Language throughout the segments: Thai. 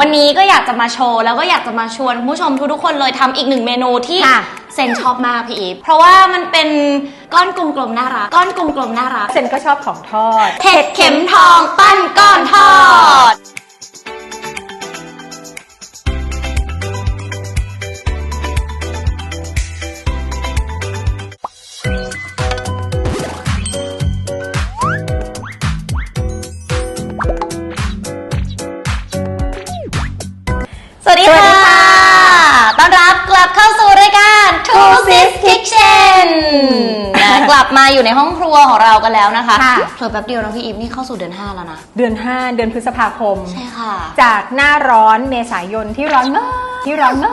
วันนี้ก็อยากจะมาโชว์แล้วก็อยากจะมาชวนคุณผู้ชมทุกๆคนเลยทำอีกหนึ่งเมนูที่ค่ะ เซนชอบมากพี่อีฟเพราะว่ามันเป็นก้อนกลมๆน่ารักก้อนกลมๆน่ารักเซนก็ชอบของทอด เห็ดเข็มทองปั้นก้อนทอด Sis Kitchen นะกลับมาอยู่ในห้องครัวของเรากันแล้วนะคะค่ะ เผลอแป๊บเดียวนะพี่อีฟนี่เข้าสู่เดือน 5 แล้วนะ เดือน 5 เดือนพฤษภาคม ใช่ค่ะ จากหน้าร้อนเมษายนที่ร้อนมากที่ร้อนมา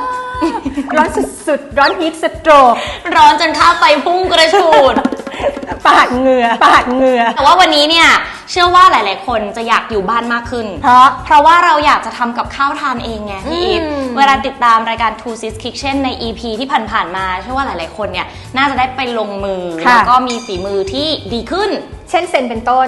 ก ร้อนสุดๆ ร้อนฮิตสโตรกร้อนจนค่าไฟพุ่งกระฉูด ปาดเหงื่อปาดเหงื่อ แต่ว่าวันนี้เนี่ย เชื่อว่าหลาย ๆ คนจะอยากอยู่บ้านมากขึ้น เพราะเพราะว่าเราอยากจะทำกับข้าวทานเองไงพี่อีฟอืม เวลาติดตามรายการ Two Sis Kitchen ใน EP ที่ผ่าน ๆ มาเชื่อว่าหลาย ๆ คนเนี่ยน่าจะได้ไปลงมือค่ะ แล้วก็มีฝีมือที่ดีขึ้น เช่นเซนเป็นต้น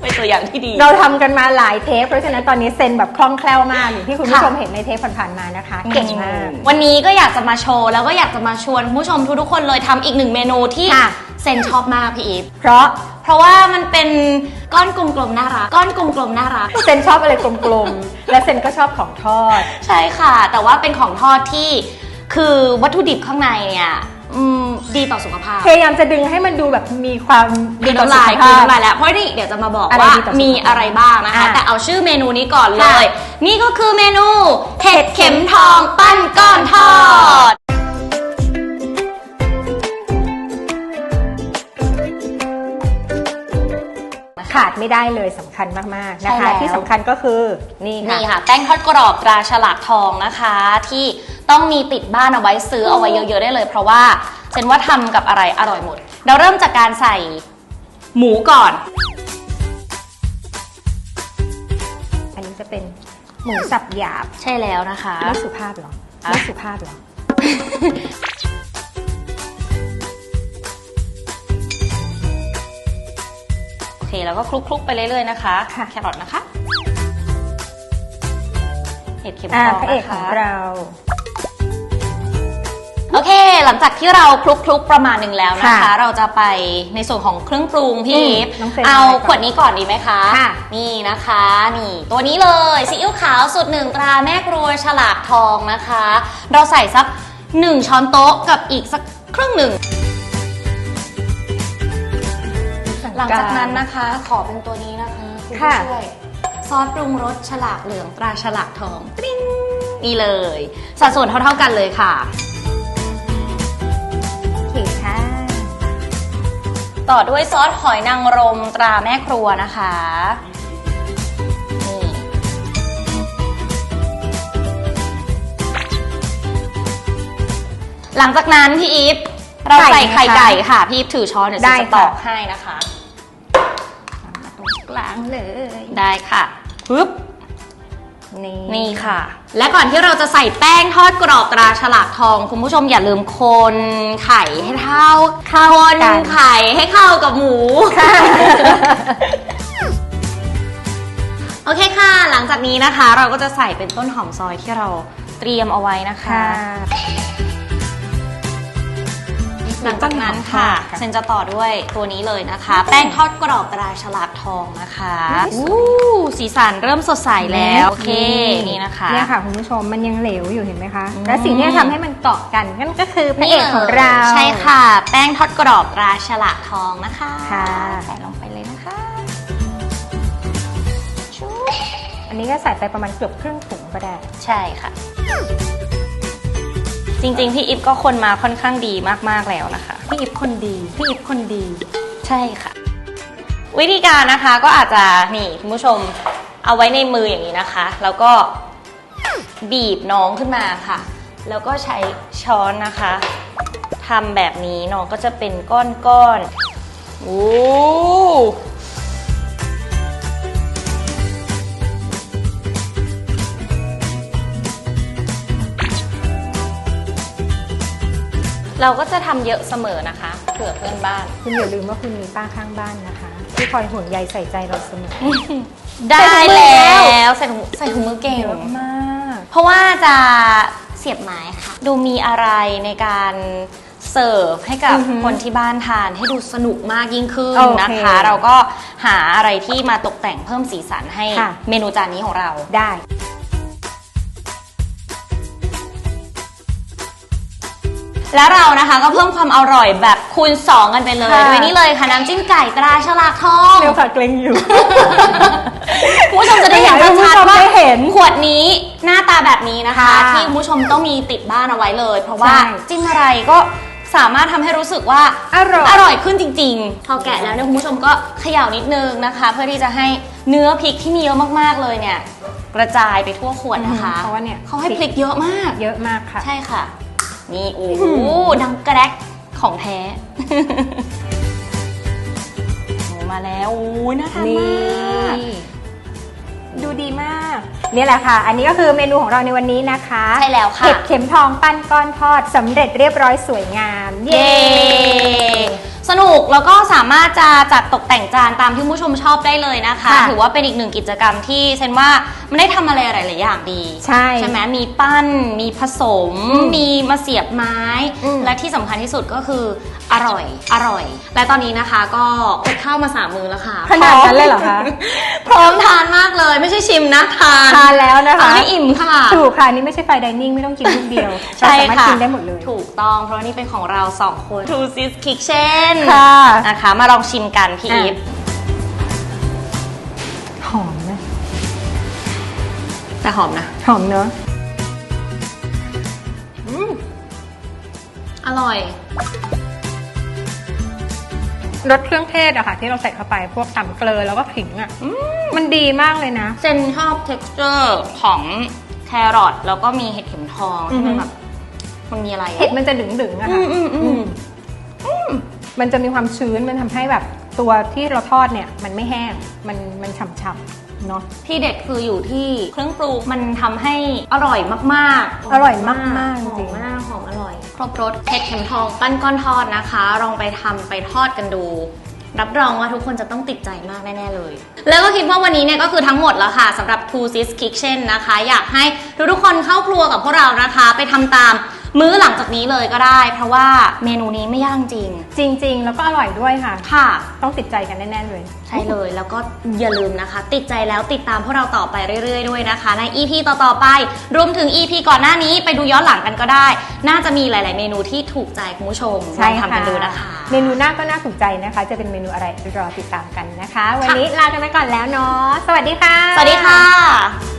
เป็นตัวอย่างที่ดี เราทำกันมาหลายเทป เพราะฉะนั้นตอนนี้เซนแบบคล่องแคล่วมากอย่างที่คุณผู้ค่ะชมเห็นในเทปผ่านๆมานะคะ เก่งมาก วันนี้ก็อยากจะมาโชว์ แล้วก็อยากจะมาชวนคุณผู้ชมทุกๆคนเลยทำอีกหนึ่งเมนูที่ค่ะเซนชอบมากพี่อีฟเพราะเพราะว่ามันเป็นก้อนกลมๆน่ารักก้อนกลมๆน่ารัก เซนชอบอะไรกลมๆ และเซนก็ชอบของทอด ใช่ค่ะ แต่ว่าเป็นของทอดที่คือวัตถุดิบข้างในเนี่ยอืมดีต่อสุขภาพพยายามจะดึงให้มันดูแบบมีความคือต่อน้ำลายสุขคือภพน้ำลายแล้วเพราะนี่เดี๋ยวจะมาบอกอะไรว่าดีต่อสุขภาพมีอะไรบ้างนะคะ อะแต่เอาชื่อเมนูนี้ก่อนเลค่ะยนี่ก็คือเมนูเห็ดเข็มทองปั้นก้อนทอด ขาดไม่ได้เลยสำคัญมากๆนะใช่คะ แล้ว ที่สำคัญก็คือนี่ค่ะ นี่ค่ะ แป้งทอดกรอบตราฉลากทองนะคะ ที่ต้องมีติดบ้านเอาไว้ซื้อเอาไว้เยอะๆได้เลย เพราะว่าเซนว่าทำกับอะไรอร่อยหมด เราเริ่มจากการใส่หมูก่อน อันนี้จะเป็นหมูสับหยาบใช่แล้วนะคะ ไม่สุภาพเหรออะไม่สุภาพเหรอ แล้วก็คลุกๆไปเรื่อยๆนะคะค่ะ แครอทนะคะเห็ดเข็มทอ่าองพระเอกนะของคะ เรา โอเค หลังจากที่เราคลุกๆประมาณหนึ่งแล้วนะคะ ค่ะเราจะไปในส่วนของเครื่องปรุงพี่อืมอีฟน้องเฟรนเอาเอาอะไรก่อนขวดนี้ก่อนดีไหมคะ ค่ะ นี่นะคะ นี่ ตัวนี้เลยซีอิ๊วขาวสูตรหนึ่งตราแม่ครัวฉลากทองนะคะ เราใส่สักหนึ่งช้อนโต๊ะกับอีกสักครึ่งหนึ่ง หลังจากนั้นนะคะ ขอเป็นตัวนี้นะคะคุณผู้ค่ะช่วยซอสปรุงรสฉลากเหลืองตราฉลากทองตริ้งนี่เลย สัดส่วนเท่าๆกันเลยค่ะโอเคค่ะ ต่อด้วยซอสหอยนางรมตราแม่ครัวนะคะนี่หลังจากนั้นพี่อีฟเราใส่ไข่ไข่นะคะไก่ค่ะ พี่อีฟถือช้อนเดี๋ยวได้ฉันจะค่ะตอกให้นะคะ ตรงกลางเลย ได้ค่ะปึ๊บนี่นี่ค่ะ และก่อนที่เราจะใส่แป้งทอดกรอบตราฉลากทอง คุณผู้ชมอย่าลืมคนไข่ให้เท่าเข้าคนกันไข่ให้เข้ากับหมูค่ะโอเคค่ะ หลังจากนี้นะคะ เราก็จะใส่เป็นต้นหอมซอยที่เราเตรียมเอาไว้นะคะค่ะ หลังจากนั้นค่ะเซนจะต่อด้วยตัวนี้เลยนะคะ แป้งทอดกรอบตราฉลากทองนะคะอุ๊ยสวยอู้สีสันเริ่มสดใสแล้วโอเคนี่นะคะเนี่ยค่ะคุณผู้ชมมันยังเหลวอยู่เห็นไหมคะอืมและสิ่งที่จะทำให้มันเกาะกันนั่นก็คือพระเอกของเราใช่ค่ะ แป้งทอดกรอบตราฉลากทองนะคะค่ะใส่ลงไปเลยนะคะชุบอันนี้ก็ใส่ไปประมาณเกือบครึ่งถุงก็ได้ ใช่ค่ะ จริง ๆ พี่อิฟก็คนมาค่อนข้างดีมากๆแล้วนะคะ พี่อิฟคนดี พี่อิฟคนดี ใช่ค่ะ วิธีการนะคะก็อาจจะนี่คุณผู้ชมเอาไว้ในมืออย่างนี้นะคะ แล้วก็บีบน้องขึ้นมาค่ะ แล้วก็ใช้ช้อนนะคะทำแบบนี้น้องก็จะเป็นก้อนๆโอ้ เราก็จะทำเยอะเสมอนะคะเผื่อเพื่อนบ้าน คุณอย่าลืมว่าคุณมีป้าข้างบ้านนะคะ ที่คอยห่วงใยใส่ใจเราเสมอ ได้ใส่ถุงมือแล้วใส่ถุงใส่ถุงมือเก่งเยอะมาก เพราะว่าจะเสียบไม้ค่ะ ดูมีอะไรในการเสิร์ฟให้กับอือหือคนที่บ้านทานให้ดูสนุกมากยิ่งขึ้นโอเคนะคะ เราก็หาอะไรที่มาตกแต่งเพิ่มสีสันให้ค่ะเมนูจานนี้ของเราได้ แล้วเรานะคะก็เพิ่มความอร่อยแบบคูณ 2 กันไปเลยค่ะ ด้วยนี่เลยค่ะน้ำจิ้มไก่ตราฉลากทอง เร็วค่ะเกรงอยู่ คุณผู้ชมจะได้เห็นอยากให้คุณผู้ชัดชมๆว่าได้เห็นขวดนี้หน้าตาแบบนี้นะคะ ค่ะที่คุณผู้ชมต้องมีติดบ้านเอาไว้เลย เพราะว่าใช่ จิ้มอะไรก็สามารถทำให้รู้สึกว่าอร่อยอร่อยขึ้นจริง ๆ พอแกะแล้วเนี่ยคุณผู้ชมก็เขย่านิดนึงนะคะ เพื่อที่จะให้เนื้อพริกที่มีเยอะมากๆเลยเนี่ยกระจายไปทั่วขวดนะคะเพราะว่าเนี่ยเขาให้พริกเยอะมาก เยอะมากค่ะ ใช่ค่ะ นี่โอ้โหดังกระแดกของแท้ โอ้มาแล้วโอ้ยน่าทานนี่มาก ดูดีมาก นี่แหละค่ะ อันนี้ก็คือเมนูของเราในวันนี้นะคะใช่แล้วค่ะเห็ดเข็มทองปั้นก้อนทอดสำเร็จเรียบร้อยสวยงาม เย้ สนุกแล้วก็สามารถจะจัดตกแต่งจานตามที่คุณผู้ชมชอบได้เลยนะคะ ค่ะ ถือว่าเป็นอีกหนึ่งกิจกรรมที่เซนว่ามันได้ทำอะไรหลายๆอย่างดี ใช่ ใช่ไหมมีปั้น มีผสมอืมมีมาเสียบไม้ อืมและที่สำคัญที่สุดก็คือ อร่อย อร่อย และตอนนี้นะคะก็อดข้าวมาสามมือแล้วค่ะขนาดนั้นเลยเหรอคะพร้อมทานมากเลย ไม่ใช่ชิมนะทานทานแล้วนะคะเอาให้อิ่มค่ะ ถูกค่ะนี่ไม่ใช่ไฟดิเนิ่งไม่ต้องกินลูกเดียวใช่เราสามารถค่ะกินได้หมดเลย ถูกต้องเพราะว่านี่เป็นของเราสองคน Two Sis Kitchen ค่ะนะคะ มาลองชิมกันพี่อะอีฟหอมนะแต่หอมนะ หอมเนอะอร่อย รสเครื่องเทศอะค่ะ ที่เราใส่เข้าไปพวกตำเกลือแล้วก็ขิงอะมันดีมากเลยนะ เซนชอบ texture ของแครอทแล้วก็มีเห็ดเข็มทองอือที่ฮึ มันแบบมันมีอะไรอะเห็ดมันจะดึงๆอะอืค่ะมอืมอืมอืมมันจะมีความชื้นมันทำให้แบบตัวที่เราทอดเนี่ยมันไม่แห้ง มันมันฉ่ำๆเนาะ ที่เด็ดคืออยู่ที่เครื่องปรุงมันทำให้อร่อยมากๆอร่อยมากๆหอจริมงมากหอมอร่อย ครบรสเห็ดเข็มทองปั้นก้อนทอดนะคะ ลองไปทำไปทอดกันดู รับรองว่าทุกคนจะต้องติดใจมากแน่ ๆ เลย แล้วก็คิดว่าวันนี้เนี่ยก็คือทั้งหมดแล้วค่ะสำหรับ Two Sis Kitchen นะคะ อยากให้ทุกๆคนเข้าครัวกับพวกเรานะคะ ไปทำตาม มื้อหลังจากนี้เลยก็ได้ เพราะว่าเมนูนี้ไม่ยากจริง จริง ๆ แล้วก็อร่อยด้วยค่ะ ค่ะ ต้องติดใจกันแน่ๆเลย ใช่เลยแล้วก็อย่าลืมนะคะ ติดใจแล้วติดตามพวกเราต่อไปเรื่อย ๆ ด้วยนะคะ ใน EP ต่อๆไป รวมถึง EP ก่อนหน้านี้ไปดูย้อนหลังกันก็ได้ น่าจะมีหลาย ๆ เมนูที่ถูกใจคุณผู้ชมลองทำกันดูนะคะ เมนูหน้าก็น่าสนใจนะคะ จะเป็นเมนูอะไรรอติดตามกันนะคะ วันนี้ลากันไปก่อนแล้วเนาะสวัสดีค่ะ สวัสดีค่ะ